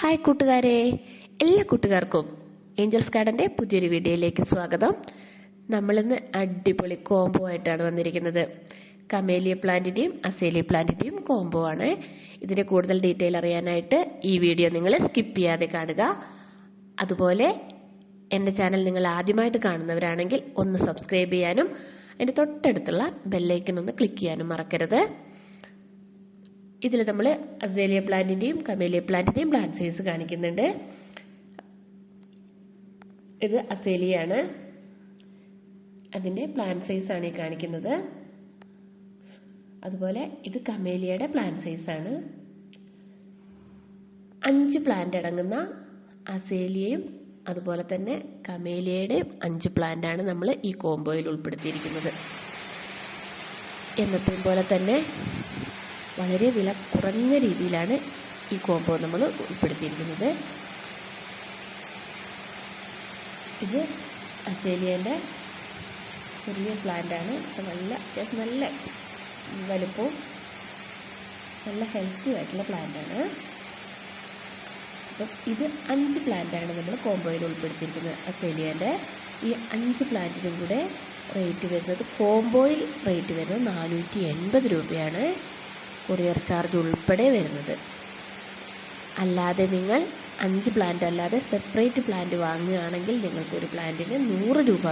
Hi കൂട്ടുകാരെ. എല്ലാ കൂട്ടുകാർക്കും ഏഞ്ചൽസ് ഗാർഡന്റെ പുതിയൊരു വീഡിയോയിലേക്ക് സ്വാഗതം. നമ്മളിന്ന് അടിപൊളി കോംബോ ആയിട്ടാണ് വന്നിരിക്കുന്നത്. കമേലിയ പ്ലാന്റിന്റെയും അസേലിയ പ്ലാന്റിന്റെയും കോംബോ ആണ്. ഇതിന്റെ കൂടുതൽ ഡീറ്റെയിൽ അറിയാനായിട്ട് ഈ വീഡിയോ നിങ്ങൾ സ്കിപ്പ് ചെയ്യാതെ കാണുക. അതുപോലെ എന്റെ ചാനൽ നിങ്ങൾ ആദ്യമായിട്ട് കാണുന്നവരാണെങ്കിൽ ഒന്ന് സബ്സ്ക്രൈബ് ചെയ്യാനും അതിന്റെ തൊട്ടടുത്തുള്ള ബെല്ലൈക്കൺ ഒന്ന് ക്ലിക്ക് ചെയ്യാനും മറക്കരുത്. ഇതിൽ നമ്മൾ അസേലിയ പ്ലാന്റിന്റെയും കമേലിയ പ്ലാന്റിന്റെയും പ്ലാന്റ് സൈസ് കാണിക്കുന്നുണ്ട്. ഇത് അസേലിയാണ് അതിന്റെ പ്ലാന്റ് സൈസ് ആണ് ഈ കാണിക്കുന്നത്. അതുപോലെ ഇത് കമേലിയയുടെ പ്ലാന്റ് സൈസ് ആണ്. അഞ്ച് പ്ലാന്റ് അടങ്ങുന്ന അസേലിയയും അതുപോലെ തന്നെ കമേലിയയുടെയും അഞ്ച് പ്ലാന്റ് ആണ് നമ്മൾ ഈ കോംബോയിൽ ഉൾപ്പെടുത്തിയിരിക്കുന്നത്. എന്നത്തെയും പോലെ തന്നെ വളരെ വില കുറഞ്ഞ രീതിയിലാണ് ഈ കോംബോ നമ്മൾ ഉൾപ്പെടുത്തിയിരിക്കുന്നത്. ഇത് അസ്റ്റേലിയന്റെ ചെറിയ പ്ലാന്റാണ് നല്ല അത്യാവശ്യം നല്ല വലുപ്പവും നല്ല ഹെൽത്തി ആയിട്ടുള്ള പ്ലാന്റാണ് അപ്പം ഇത് അഞ്ച് പ്ലാന്റാണ് നമ്മൾ കോംബോയിൽ ഉൾപ്പെടുത്തിയിരിക്കുന്നത് അസ്റ്റേലിയന്റെ ഈ അഞ്ച് പ്ലാന്റിനും കൂടെ റേറ്റ് വരുന്നത് കോംബോയിൽ റേറ്റ് വരുന്നത് നാനൂറ്റി എൺപത് രൂപയാണ്. കൊറിയർ ചാർജ് ഉൾപ്പെടെ വരുന്നത്. അല്ലാതെ നിങ്ങൾ അഞ്ച് പ്ലാന്റ് അല്ലാതെ സെപ്പറേറ്റ് പ്ലാന്റ് വാങ്ങുകയാണെങ്കിൽ നിങ്ങൾക്ക് ഒരു പ്ലാന്റിന് നൂറ് രൂപ